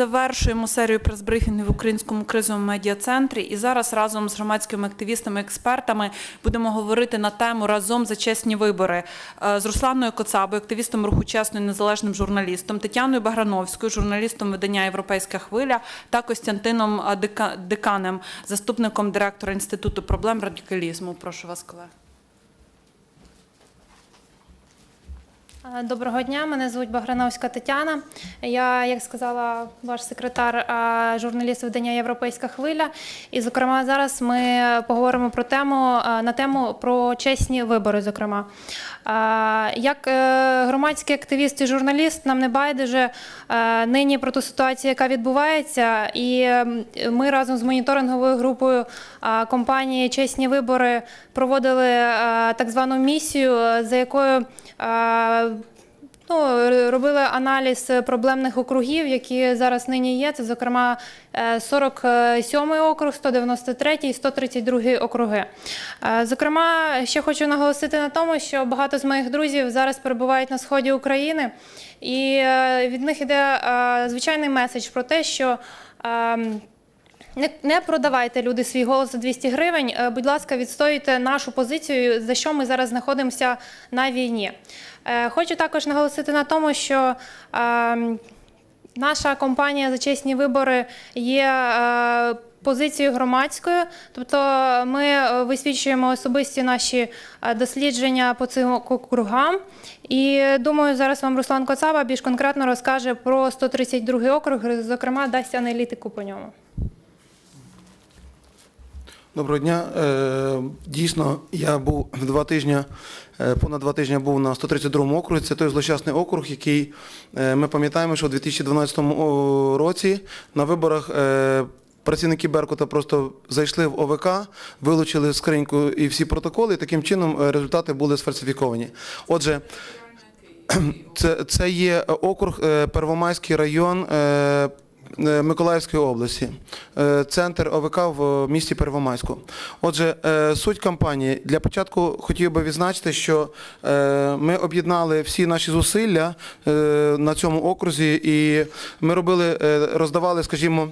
Завершуємо серію прес-брифінгів в українському кризовому медіа-центрі. І зараз разом з громадськими активістами, експертами будемо говорити на тему разом за чесні вибори Е, з Русланою Коцабою, активістом руху чесно і незалежним журналістом, Тетяною Баграновською, журналістом видання Європейська хвиля та Костянтином е, Диканем, заступником директора інституту проблем радикалізму. Прошу вас, колеги. Доброго дня, мене звуть Баграновська Тетяна. Я, як сказала ваш секретар, е, журналіст видання Європейська хвиля. І, зокрема, зараз ми поговоримо про тему е, на тему про чесні вибори. Зокрема, Е, як е, громадський активіст і журналіст, нам не байдуже е, нині про ту ситуацію, яка відбувається, і ми разом з моніторинговою групою е, компанії Чесні вибори проводили е, так звану місію, е, за якою е, Ну, робили аналіз проблемних округів, які зараз нині є. Це, зокрема, е, 47-й округ, 193-й і 132-й округи. Е, Зокрема, ще хочу наголосити на тому, що багато з моїх друзів зараз перебувають на сході України, і е, від них іде е, звичайний меседж про те, що. Не, продавайте люди свій голос за 200 гривень. Е, Будь ласка, відстоюйте нашу позицію, за що ми зараз знаходимося на війні. Е, Хочу також наголосити на тому, що е, наша компанія за чесні вибори є. Позицією громадською, тобто ми висвічуємо особисті наші дослідження по цим округам. І думаю, зараз вам Руслан Коцаба більш конкретно розкаже про 132 округ, зокрема дасть аналітику по ньому. Доброго дня. Е, Дійсно, я був два тижні, е, понад два тижні був на 132-му окрузі. Це той злощасний округ, який е, ми пам'ятаємо, що у 2012 році на виборах. Працівники Беркута просто зайшли в ОВК, вилучили скриньку і всі протоколи, і таким чином результати були сфальсифіковані. Отже, це, це є округ Первомайський район Миколаївської області, е, центр ОВК в місті Первомайську. Отже, е, суть кампанії. Для початку хотів би відзначити, що е, ми об'єднали всі наші зусилля е, на цьому окрузі, і ми робили, е, роздавали, скажімо.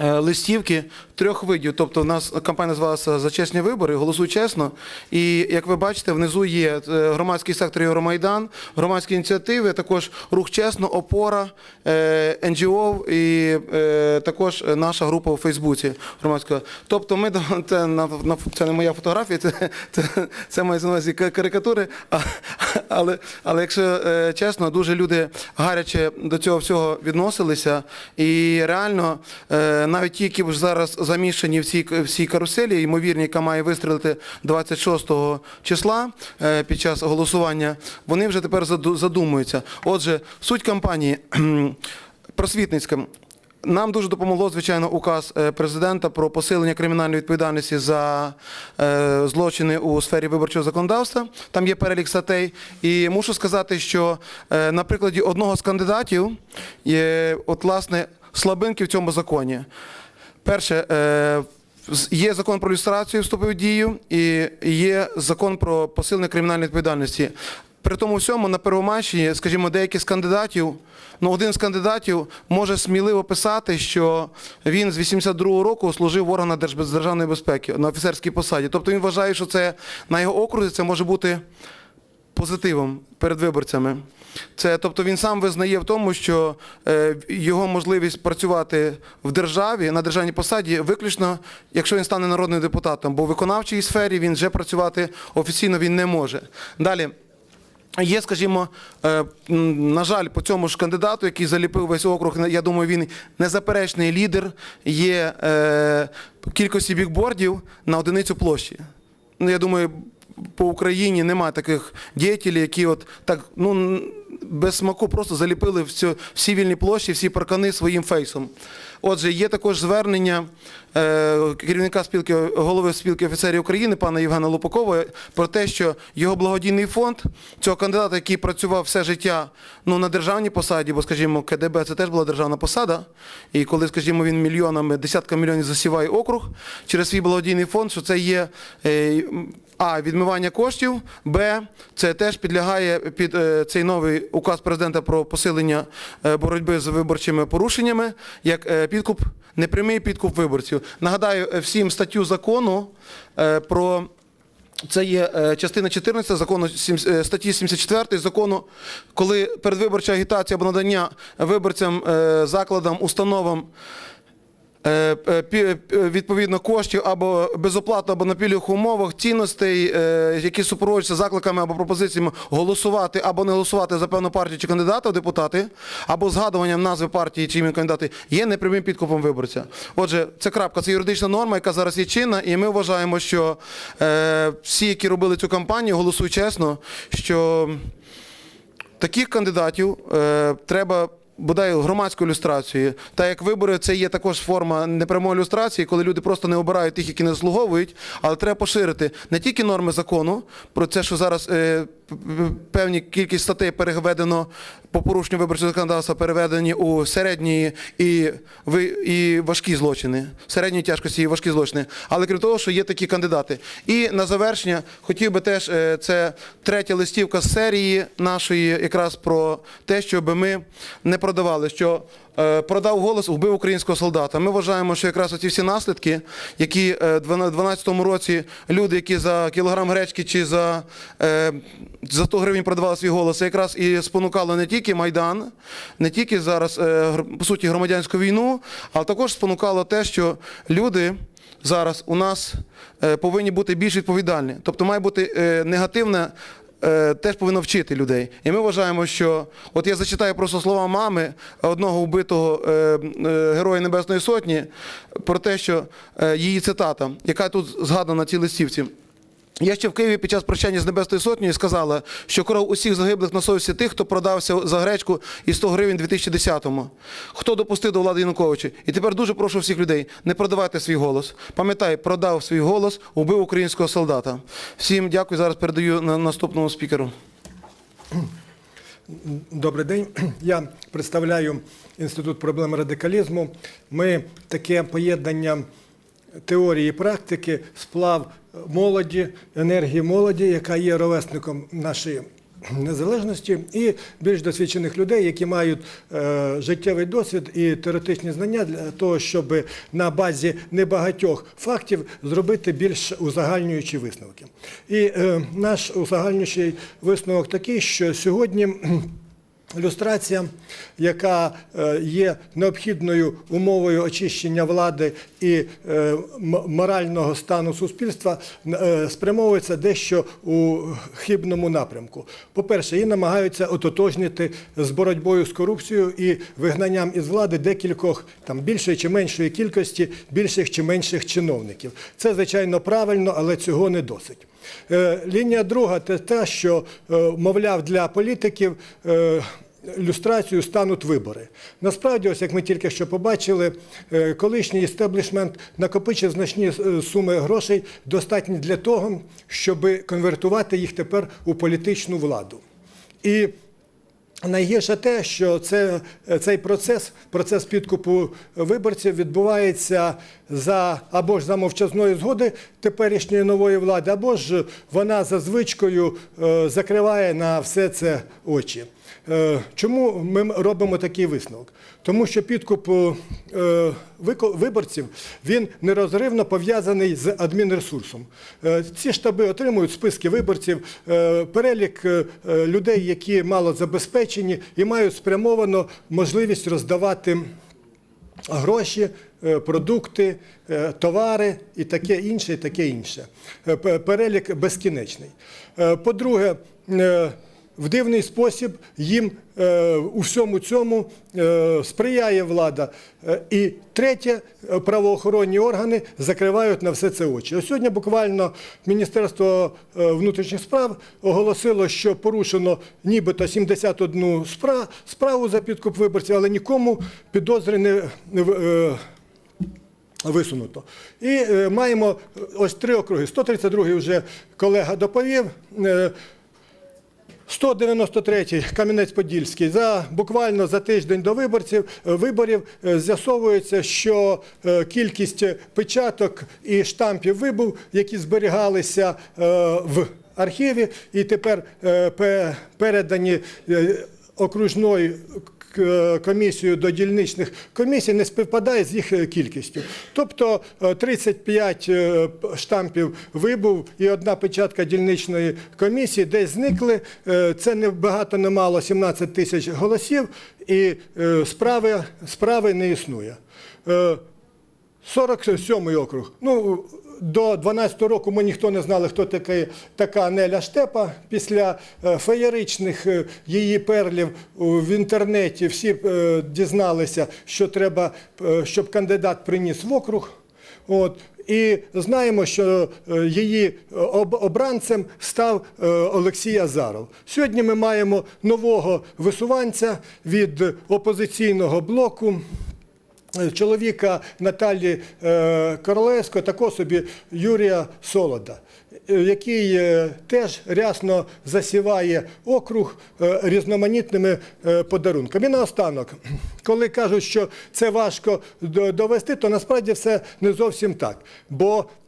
Е, Листівки трьох видів. Тобто, в нас кампанія називалася За чесні вибори, голосуй чесно. І як ви бачите, внизу є е, громадський сектор Євромайдан, громадські ініціативи, також рух чесно, опора, е, НГО і також наша група у Фейсбуці громадська. Тобто, ми це це не моя фотографія, це, це, це має на увазі карикатури. Але, але якщо чесно, дуже люди гаряче до цього всього відносилися. І реально, навіть ті, які вже зараз замішані в цій, в цій каруселі, ймовірні, яка має вистрілити 26 числа е, під час голосування, вони вже тепер задумуються. Отже, суть кампанії просвітницька. Нам дуже допомогло, звичайно, указ е, президента про посилення кримінальної відповідальності за е, злочини у сфері виборчого законодавства. Там є перелік статей. І мушу сказати, що на прикладі одного з кандидатів от, власне, слабинки в цьому законі. Перше, е, є закон про люстрацію вступив в дію, і є закон про посилення кримінальної відповідальності. При тому всьому на Первомайщині, скажімо, деякі з кандидатів, ну один з кандидатів може сміливо писати, що він з 82-го року служив в органах державної безпеки на офіцерській посаді. Тобто він вважає, що це на його окрузі це може бути позитивом перед виборцями. Це, тобто він сам визнає в тому, що е, його можливість працювати в державі на державній посаді виключно, якщо він стане народним депутатом, бо в виконавчій сфері він вже працювати офіційно він не може. Далі. Є, скажімо, е, на жаль, по цьому ж кандидату, який заліпив весь округ, я думаю, він незаперечний лідер є е, кількості бікбордів на одиницю площі. Ну, я думаю, по Україні немає таких діятелів, які от так, ну, без смаку просто заліпили всю, всі вільні площі, всі паркани своїм фейсом. Отже, є також звернення е, керівника спілки голови спілки офіцерів України пана Євгена Лупакова про те, що його благодійний фонд цього кандидата, який працював все життя ну, на державній посаді, бо, скажімо, КДБ це теж була державна посада. І коли, скажімо, він мільйонами, десятками мільйонів засіває округ через свій благодійний фонд, що це є. Е, а. Відмивання коштів, Б. Це теж підлягає під е, цей новий указ президента про посилення е, боротьби з виборчими порушеннями, як е, підкуп, непрямий підкуп виборців. Нагадаю всім статтю закону про. Це є частина 14 закону статті 74 закону, коли передвиборча агітація або надання виборцям, закладам, установам відповідно коштів або безоплатно, або на пільгових умовах цінностей, е, які супроводжуються закликами або пропозиціями голосувати або не голосувати за певну партію чи кандидата в депутати, або згадуванням назви партії чи імені кандидата, є непрямим підкупом виборця. Отже, це крапка, це юридична норма, яка зараз є чинна, і ми вважаємо, що е, всі, які робили цю кампанію, голосують чесно, що таких кандидатів е, треба. Бодай громадською ілюстрацію, та як вибори, це є також форма непрямої ілюстрації, коли люди просто не обирають тих, які не заслуговують, але треба поширити не тільки норми закону, про це, що зараз е, певні кількість статей переведено по порушенню виборчого законодавства, переведені у середні і, і важкі злочини, середньої тяжкості і важкі злочини. Але крім того, що є такі кандидати. І на завершення хотів би теж е, це третя листівка з серії нашої, якраз про те, щоб ми не продавали, що продав голос, вбив українського солдата. Ми вважаємо, що якраз оці всі наслідки, які е, в 2012 році люди, які за кілограм гречки чи за, е, за 100 гривень продавали свій голос, якраз і спонукало не тільки Майдан, не тільки зараз, е, по суті, громадянську війну, але також спонукало те, що люди зараз у нас е, повинні бути більш відповідальні. Тобто має бути е, негативне. Е, Теж повинно вчити людей. І ми вважаємо, що от я зачитаю просто слова мами одного вбитого е, е, Героя Небесної Сотні про те, що її цитата, яка тут згадана на цій листівці. Я ще в Києві під час прощання з Небесною Сотнею сказала, що кров усіх загиблих на совісті тих, хто продався за гречку і 100 гривень у 2010-му. Хто допустив до влади Януковича. І тепер дуже прошу всіх людей, не продавайте свій голос. Пам'ятай, продав свій голос, убив українського солдата. Всім дякую. Зараз передаю на наступному спікеру. Добрий день. Я представляю Інститут проблем радикалізму. Ми таке поєднання теорії і практики, сплав молоді, енергії молоді, яка є ровесником нашої незалежності, і більш досвідчених людей, які мають е, життєвий досвід і теоретичні знання для того, щоб на базі небагатьох фактів зробити більш узагальнюючі висновки. І е, наш узагальнюючий висновок такий, що сьогодні. Люстрація, яка е, є необхідною умовою очищення влади і е, морального стану суспільства, е, спрямовується дещо у хибному напрямку. По-перше, її намагаються ототожнити з боротьбою з корупцією і вигнанням із влади декількох там більшої чи меншої кількості більших чи менших чиновників. Це звичайно правильно, але цього не досить. Е, Лінія друга це те, що, е, мовляв, для політиків е, люстрацію стануть вибори. Насправді, ось як ми тільки що побачили, колишній істеблішмент накопичив значні суми грошей, достатні для того, щоб конвертувати їх тепер у політичну владу. І Найгірше те, що це, цей процес, процес підкупу виборців відбувається за або ж за мовчазної згоди теперішньої нової влади, або ж вона за звичкою е, закриває на все це очі. Е, Чому ми робимо такий висновок? Тому що підкуп е, виборців він нерозривно пов'язаний з адмінресурсом. Е, Ці штаби отримують списки виборців, е, перелік е, е, людей, які мало забезпечені і мають спрямовано можливість роздавати гроші, е, продукти, е, товари і таке інше, і таке інше. Е, Перелік безкінечний. Е, По-друге, е, в дивний спосіб їм е, у всьому цьому е, сприяє влада. Е, І третє, правоохоронні органи закривають на все це очі. Ось сьогодні буквально Міністерство внутрішніх справ оголосило, що порушено нібито 71 спра- справу за підкуп виборців, але нікому підозри не, висунуто. І маємо ось три округи. 132-й вже колега доповів. Е, 193-й Кам'янець-Подільський. За буквально за тиждень до виборців е, виборів е, з'ясовується, що е, кількість печаток і штампів вибув, які зберігалися в архіві, і тепер передані. окружною к- комісією до дільничних комісій не співпадає з їх е, кількістю. Тобто е, 35 е, штампів вибув і одна печатка дільничної комісії десь зникли. Е, Це не багато, не мало 17 тисяч голосів, і е, справи, справи не існує. Е, 47-й округ. Ну, до 12-го року ми ніхто не знали, хто такий, така Неля Штепа. Після е, феєричних е, її перлів в інтернеті всі е, дізналися, що треба, щоб кандидат приніс в округ. От. І знаємо, що її обранцем став Олексій Азаров. Сьогодні ми маємо нового висуванця від опозиційного блоку чоловіка Наталі Королевської, Королевського, такого собі Юрія Солода, е, який е, теж рясно засіває округ е, різноманітними е, подарунками. І наостанок, коли кажуть, що це важко довести, то насправді все не зовсім так. Бо е,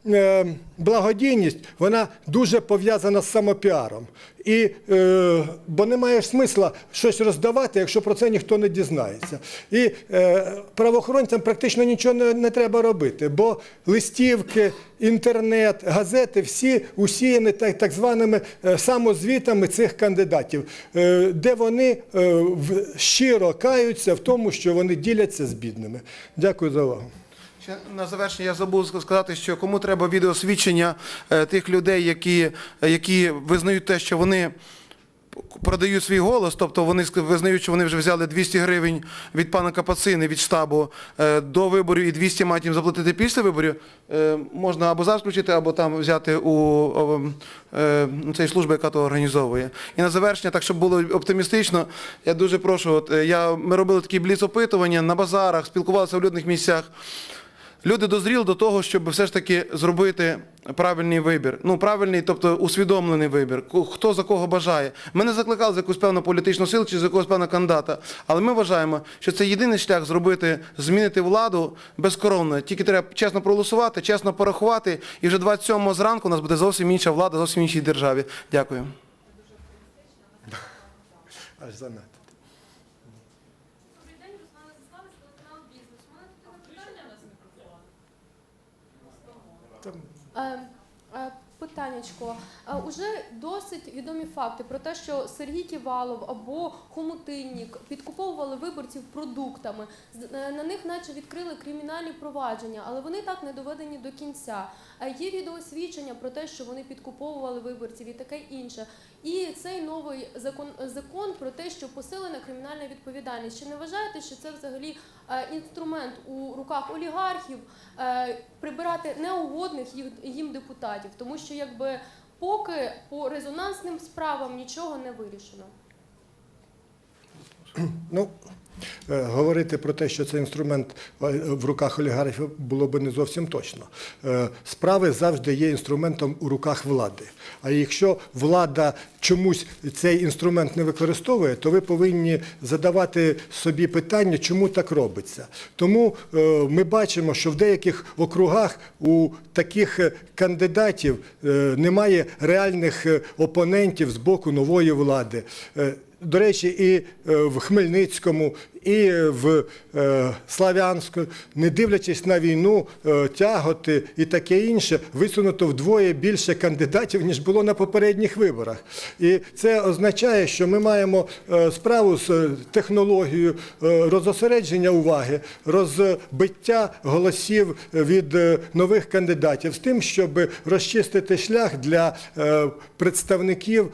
благодійність вона дуже пов'язана з самопіаром. І, е, бо немає ж смисла щось роздавати, якщо про це ніхто не дізнається. І е, правоохоронцям практично нічого не, треба робити, бо листівки, інтернет, газети всі усіяні так, званими е, самозвітами цих кандидатів, е, де вони е, щиро каються в тому, що вони діляться з бідними. Дякую за увагу. Ще на завершення я забув сказати, що кому треба відеосвідчення е, тих людей, які, які визнають те, що вони продають свій голос, тобто вони визнають, що вони вже взяли 200 гривень від пана Капацини, від штабу е, до виборів і 200 мають їм заплатити після виборів, е, можна або зараз або там взяти у е, ну, цієї служби, яка то організовує. І на завершення, так щоб було оптимістично, я дуже прошу, от, е, я, ми робили такі бліц-опитування на базарах, спілкувалися в людних місцях. Люди дозріли до того, щоб все ж таки зробити правильний вибір. Ну, правильний, тобто усвідомлений вибір. Хто за кого бажає. Ми не закликали за якусь певну політичну силу чи за якогось певного кандидата. Але ми вважаємо, що це єдиний шлях зробити, змінити владу безкоронно. Тільки треба чесно проголосувати, чесно порахувати. І вже 27 зранку у нас буде зовсім інша влада, зовсім іншій державі. Дякую. Аж занадто. Добрий день, Руслана Заславець, телеканал Бізнес. У мене тут таке питання у нас мікрофон. Е, е, Питаннячко. Е, Уже досить відомі факти про те, що Сергій Ківалов або Хомутиннік підкуповували виборців продуктами. Е, На них наче відкрили кримінальні провадження, але вони так не доведені до кінця. Є відеосвідчення про те, що вони підкуповували виборців і таке інше. І цей новий закон, закон про те, що посилена кримінальна відповідальність. Чи не вважаєте, що це взагалі е, інструмент у руках олігархів е, прибирати неугодних їм депутатів? Тому що якби поки по резонансним справам нічого не вирішено. Ну, говорити про те, що це інструмент е, в руках олігархів, було би не зовсім точно. Е, Справи завжди є інструментом у руках влади. А якщо влада чомусь цей інструмент не використовує, то ви повинні задавати собі питання, чому так робиться. Тому е, ми бачимо, що в деяких округах у таких е, кандидатів е, немає реальних е, опонентів з боку нової влади. Е, до речі, і е, в Хмельницькому, і в е, Слав'янську, не дивлячись на війну, е, тяготи і таке інше, висунуто вдвоє більше кандидатів, ніж було на попередніх виборах. І це означає, що ми маємо е, справу з технологією розосередження уваги, розбиття голосів від нових кандидатів з тим, щоб розчистити шлях для представників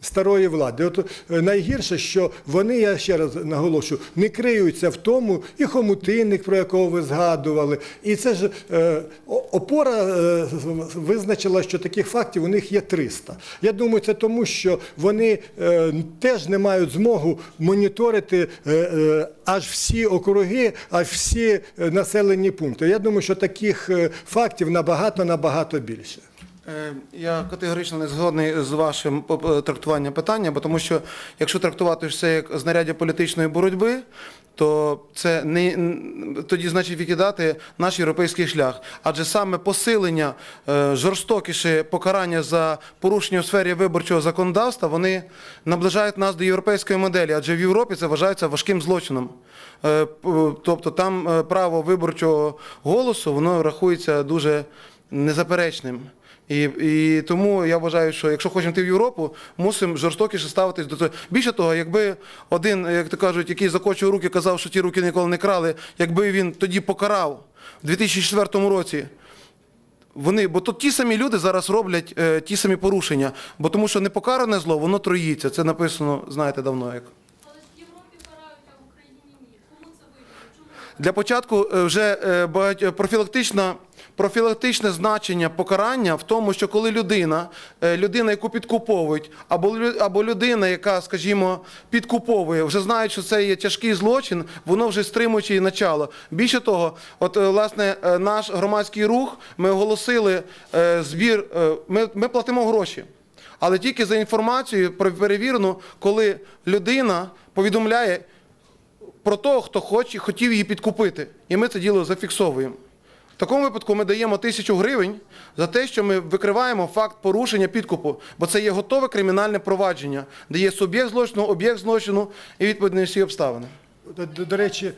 старої влади. От найгірше, що вони, я ще раз наголошую, не криються в тому, і хомутинник, про якого ви згадували. І це ж е, опора е, визначила, що таких фактів у них є 300. Я думаю, це тому, що вони е, теж не мають змогу моніторити аж всі округи, аж всі населені пункти. Я думаю, що таких фактів набагато набагато більше. Е, Я категорично не згодний з вашим трактуванням питання, бо тому що якщо трактувати це як знаряддя політичної боротьби, то це не тоді значить відкидати наш європейський шлях. Адже саме посилення е, жорстокіше покарання за порушення у сфері виборчого законодавства вони наближають нас до європейської моделі, адже в Європі це вважається важким злочином. Е, Тобто там е, право виборчого голосу воно рахується дуже незаперечним. І, і тому я вважаю, що якщо хочемо йти в Європу, мусимо жорстокіше ставитись до цього. Більше того, якби один, як то кажуть, який закочує руки, казав, що ті руки ніколи не крали, якби він тоді покарав в 2004 році. Вони, бо тут ті самі люди зараз роблять е, ті самі порушення, бо тому що непокаране зло, воно троїться. Це написано, знаєте, давно як. Але в Європі карають, а в Україні ні. Кому це вигідно? Для початку е, вже е, профілактична, профілактичне значення покарання в тому, що коли людина, е, людина, яку підкуповують, або, людина, яка, скажімо, підкуповує, вже знає, що це є тяжкий злочин, воно вже стримуючи її начало. Більше того, от е, власне е, наш громадський рух, ми оголосили збір, ми, ми платимо гроші. Але тільки за інформацією перевірену, коли людина повідомляє про того, хто хоче, хотів її підкупити. І ми це діло зафіксовуємо. В такому випадку ми даємо тисячу гривень за те, що ми викриваємо факт порушення підкупу, бо це є готове кримінальне провадження, де є суб'єкт злочину, об'єкт злочину і відповідні всі обставини. До, до, до речі?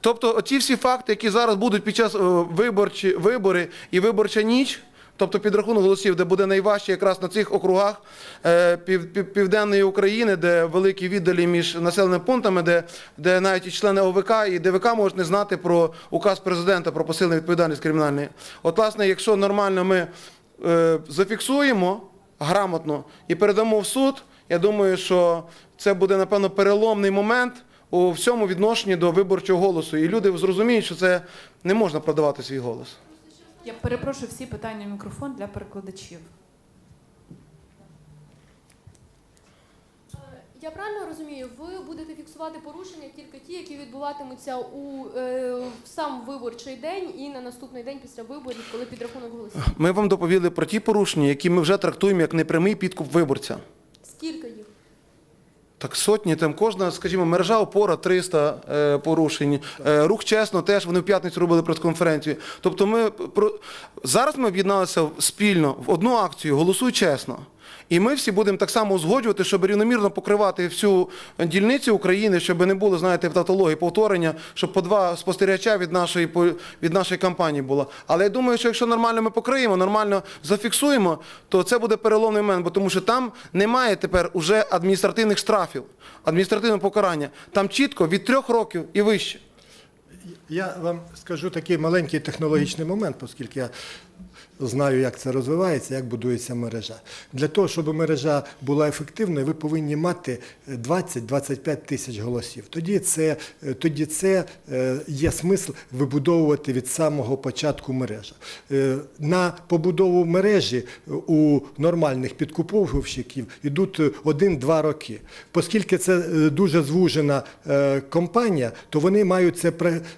Тобто, ті всі факти, які зараз будуть під час е, виборчі, вибори і виборча ніч, тобто підрахунок голосів, де буде найважче якраз на цих округах е, пів, пів- південної України, де великі віддалі між населеними пунктами, де, де навіть і члени ОВК і ДВК можуть не знати про указ президента про посилену відповідальність кримінальної. От, власне, якщо нормально ми е, зафіксуємо грамотно і передамо в суд, я думаю, що це буде, напевно, переломний момент у всьому відношенні до виборчого голосу. І люди зрозуміють, що це не можна продавати свій голос. Я перепрошую всі питання в мікрофон для перекладачів. Е, Я правильно розумію, ви будете фіксувати порушення тільки ті, які відбуватимуться у е, в сам виборчий день і на наступний день після виборів, коли підрахунок голосів. Ми вам доповіли про ті порушення, які ми вже трактуємо як непрямий підкуп виборця. Скільки їх? Так сотні, там кожна, скажімо, мережа опора 300 е, порушень. Е, рух чесно, теж вони в п'ятницю робили прес-конференцію. Тобто ми про зараз ми об'єдналися спільно в одну акцію Голосуй чесно. І ми всі будемо так само узгоджувати, щоб рівномірно покривати всю дільницю України, щоб не було, знаєте, тавтології повторення, щоб по два спостерігача від нашої від нашої кампанії було. Але я думаю, що якщо нормально ми покриємо, нормально зафіксуємо, то це буде переломний момент, бо тому що там немає тепер уже адміністративних штрафів, адміністративного покарання. Там чітко від трьох років і вище. Я вам скажу такий маленький технологічний момент, оскільки я знаю, як це розвивається, як будується мережа. Для того, щоб мережа була ефективною, ви повинні мати 20-25 тисяч голосів. Тоді це, тоді це е, є смисл вибудовувати від самого початку мережі. Е, На побудову мережі у нормальних підкуповщиків йдуть 1-2 роки. Оскільки це е, дуже звужена е, компанія, то вони мають це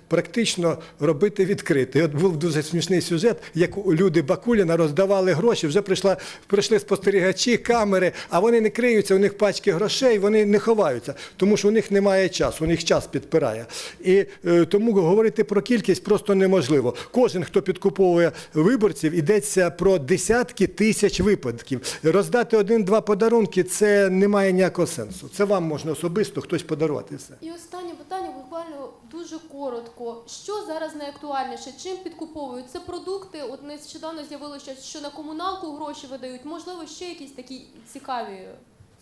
практично робити відкрито. І От був дуже смішний сюжет, як люди Бакуліна роздавали гроші, вже прийшла, прийшли спостерігачі, камери, а вони не криються, у них пачки грошей, вони не ховаються, тому що у них немає часу, у них час підпирає. І е, тому говорити про кількість просто неможливо. Кожен, хто підкуповує виборців, йдеться про десятки тисяч випадків. Роздати один-два подарунки це не має ніякого сенсу. Це вам можна особисто хтось подарувати все. І останнє питання буквально дуже коротко. Що зараз найактуальніше? Чим підкуповують? Це продукти? От нещодавно з'явилося, що на комуналку гроші видають. Можливо, ще якісь такі цікаві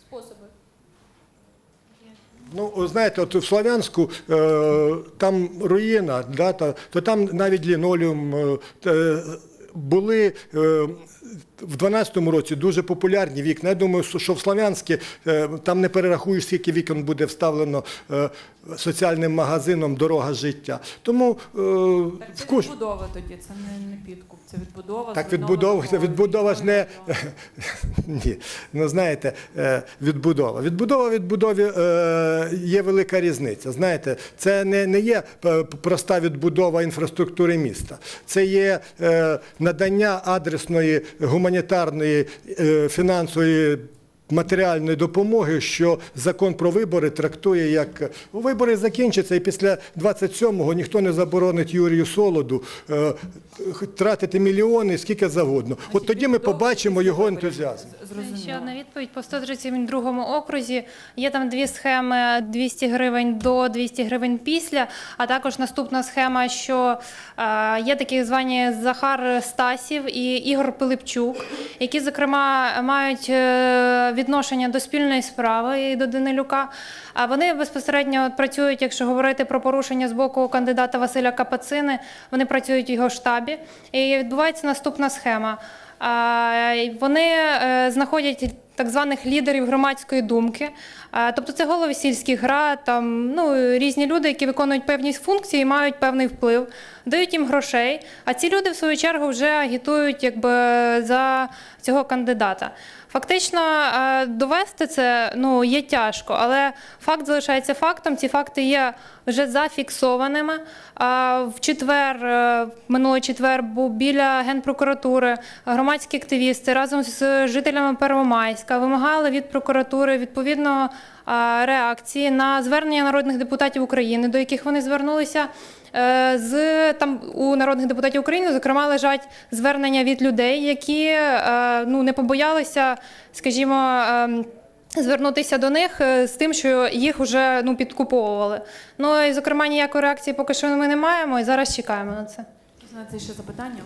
способи. Ну, знаєте, от в Слов'янську е, там руїна, да, то, там навіть лінолеум е, були. В 12-му році дуже популярні вікна. Я думаю, що- в Слов'янське е, там не перерахуєш, скільки вікон буде вставлено е, соціальним магазином Дорога життя. Тому е, Так це кож... відбудова тоді, це не, підкуп, це відбудова. Так відбудова, відбудова ж не ні. Ну знаєте, відбудова. Відбудова відбудові є велика різниця. Знаєте, це не, не є проста відбудова інфраструктури міста. Це є надання адресної гуманітарної е, фінансової матеріальної допомоги, що закон про вибори трактує як вибори закінчаться, і після 27-го ніхто не заборонить Юрію Солоду е, тратити мільйони скільки завгодно. От тоді ми побачимо його ентузіазм. Ще одна відповідь по 132 окрузі. Є там дві схеми: 200 гривень до 200 гривень після. А також наступна схема, що е, є такі звані Захар Стасів і Ігор Пилипчук, які, зокрема, мають е, відношення до спільної справи і до Данилюка. А вони безпосередньо працюють, якщо говорити про порушення з боку кандидата Василя Капацини, вони працюють в його штабі. І відбувається наступна схема. Вони е, знаходять так званих лідерів громадської думки. Тобто це голови сільських рад, там ну різні люди, які виконують певні функції і мають певний вплив, дають їм грошей. А ці люди, в свою чергу, вже агітують якби за цього кандидата. Фактично довести це ну є тяжко, але факт залишається фактом. Ці факти є вже зафіксованими. В четвер, е, минулий четвер, був біля генпрокуратури громадські активісти разом з жителями Первомайська вимагали від прокуратури відповідно е, реакції на звернення народних депутатів України, до яких вони звернулися. Е, З там у народних депутатів України, зокрема, лежать звернення від людей, які е, ну не побоялися, скажімо. ем, Звернутися до них е, з тим, що їх вже ну підкуповували. Ну і зокрема ніякої реакції поки що ми не маємо, і зараз чекаємо на це. Це ще запитання.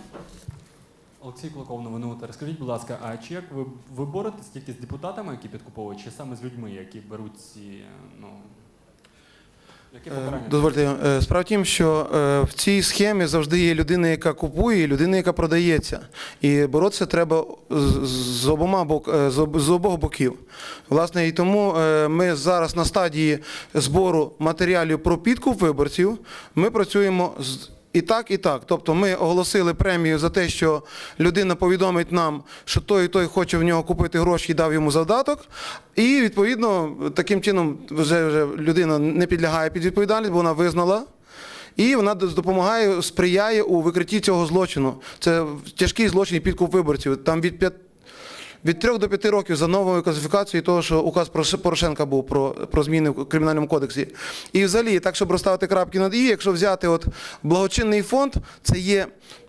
Олексій Клоков, новини. Розкажіть, будь ласка, а чи як ви, ви боретесь тільки з депутатами, які підкуповують, чи саме з людьми, які беруть ці, е, ну, які Е, покарання? Дозвольте, е, справа в тім, що в цій схемі завжди є людина, яка купує, і людина, яка продається. І боротися треба з, обома бок, з, обох боків. Власне, і тому ми зараз на стадії збору матеріалів про підкуп виборців. Ми працюємо з. І так, і так. Тобто ми оголосили премію за те, що людина повідомить нам, що той і той хоче в нього купити гроші і дав йому завдаток. І відповідно таким чином вже, вже людина не підлягає під відповідальність, бо вона визнала. І вона допомагає, сприяє у викритті цього злочину. Це тяжкий злочин і підкуп виборців. Там від 5, від 3 до 5 років за новою класифікацією того, що указ Пороше- Порошенка був про, про зміни в кримінальному кодексі. І взагалі, так, щоб розставити крапки над і, якщо взяти от благочинний фонд, це є,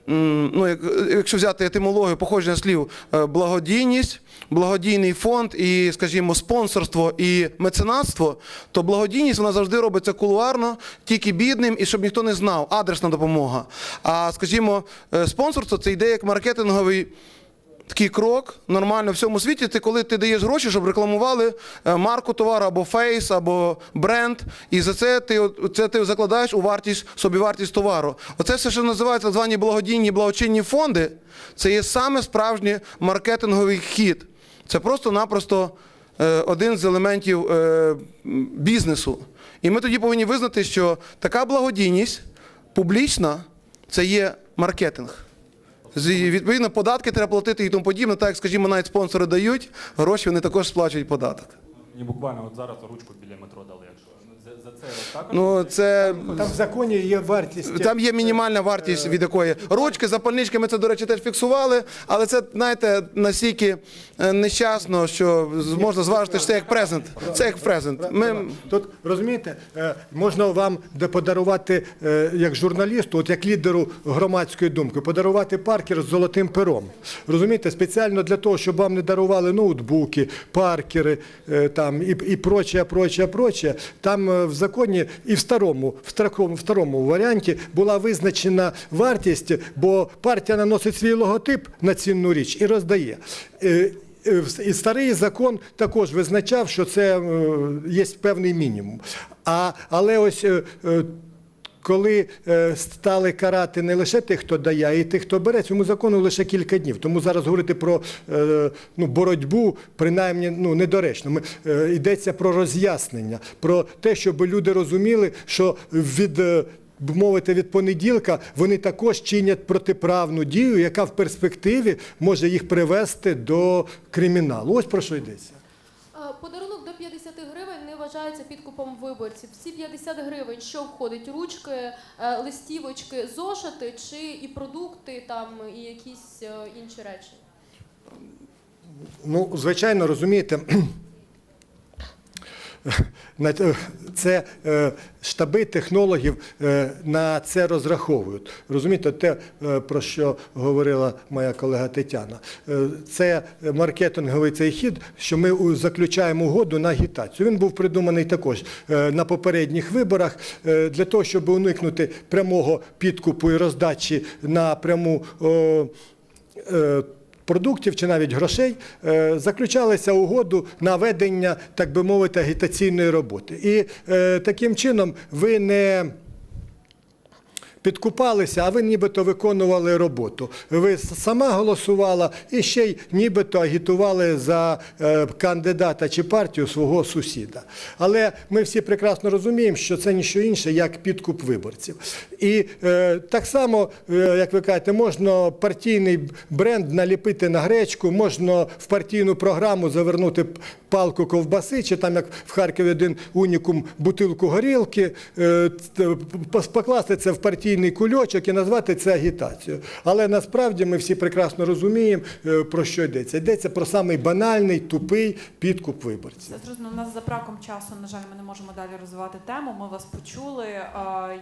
ну, як, якщо взяти етимологію походження слів е, благодійність, благодійний фонд і, скажімо, спонсорство і меценатство, то благодійність вона завжди робиться кулуарно, тільки бідним, і щоб ніхто не знав, адресна допомога. А скажімо, е, спонсорство це йде як маркетинговий. Такий крок нормально в всьому світі. Ти коли ти даєш гроші, щоб рекламували е, марку товару або фейс, або бренд, і за це ти це ти закладаєш у вартість собівартість товару. Оце все, що називається так звані благодійні благочинні фонди, це є саме справжній маркетинговий хід. Це просто-напросто е, один з елементів е, бізнесу. І ми тоді повинні визнати, що така благодійність публічна це є маркетинг. Відповідно, податки треба платити і тому подібне. Так як, скажімо, навіть спонсори дають, гроші вони також сплачують податок. Мені буквально от зараз ручку біля метро дали, якщо за, за це також. Ну, це Там в законі є вартість. там є мінімальна вартість, від якої ручки, запальнички, ми це, до речі, теж фіксували, але це, знаєте, настільки е, нещасно, що з- можна зважити, що це як презент. Це як презент. Ми, Тут розумієте, е, можна вам де подарувати е, як журналісту, от як лідеру громадської думки, подарувати паркер з золотим пером. Розумієте, спеціально для того, щоб вам не дарували ноутбуки, паркери е, там і, і прочее, прочее, прочее. Там е, в законі і в старому, в старому, варіанті була визначена вартість, бо партія наносить свій логотип на цінну річ і роздає. Е, Е, І старий закон також визначав, що це е, є певний мінімум. А, але ось е, е, коли е, стали карати не лише тих, хто дає, й тих, хто бере, цьому закону лише кілька днів. Тому зараз говорити про е, ну, боротьбу, принаймні, ну, недоречно. Ми, е, йдеться про роз'яснення, про те, щоб люди розуміли, що від. мовити, від понеділка вони також чинять протиправну дію, яка в перспективі може їх привести до криміналу. Ось про що йдеться. Подарунок до 50 гривень вважається підкупом виборців. Всі 50 гривень, що входить? Ручки, е, листівочки, зошити чи і продукти, там і якісь е, інші речі. Ну, звичайно, розумієте, це е, штаби технологів е, на це розраховують. Розумієте, те, е, про що говорила моя колега Тетяна, Е, це маркетинговий цей хід, що ми заключаємо угоду на агітацію. Він був придуманий також е, на попередніх виборах е, для того, щоб уникнути прямого підкупу і роздачі на пряму. Продуктів чи навіть грошей е, заключалися угоду на ведення, так би мовити, агітаційної роботи. І е, таким чином ви не підкупалися, а ви нібито виконували роботу. Ви сама голосувала і ще й нібито агітували за е, кандидата чи партію свого сусіда. Але ми всі прекрасно розуміємо, що це ніщо інше, як підкуп виборців. І е, так само, е, як ви кажете, можна партійний бренд наліпити на гречку, можна в партійну програму завернути палку ковбаси, чи там як в Харкові один унікум бутилку горілки, е, покласти це в партійний кульочок і назвати це агітацією. Але насправді ми всі прекрасно розуміємо, е, про що йдеться. Йдеться про самий банальний, тупий підкуп виборців. Це зрозуміло. У нас за браком часу, на жаль, ми не можемо далі розвивати тему. Ми вас почули. Е,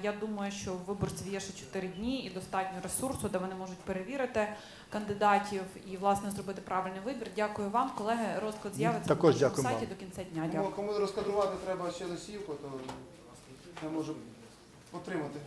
Я думаю, що в виборців є ще 4 дні і достатньо ресурсу, де вони можуть перевірити кандидатів і власне зробити правильний вибір. Дякую вам, колеги. Розклад з'явиться Також на нашому дякую сайті вам. до кінця дня. Кому, Дякую. кому розкадрувати треба ще лисівку, то я можу отримати.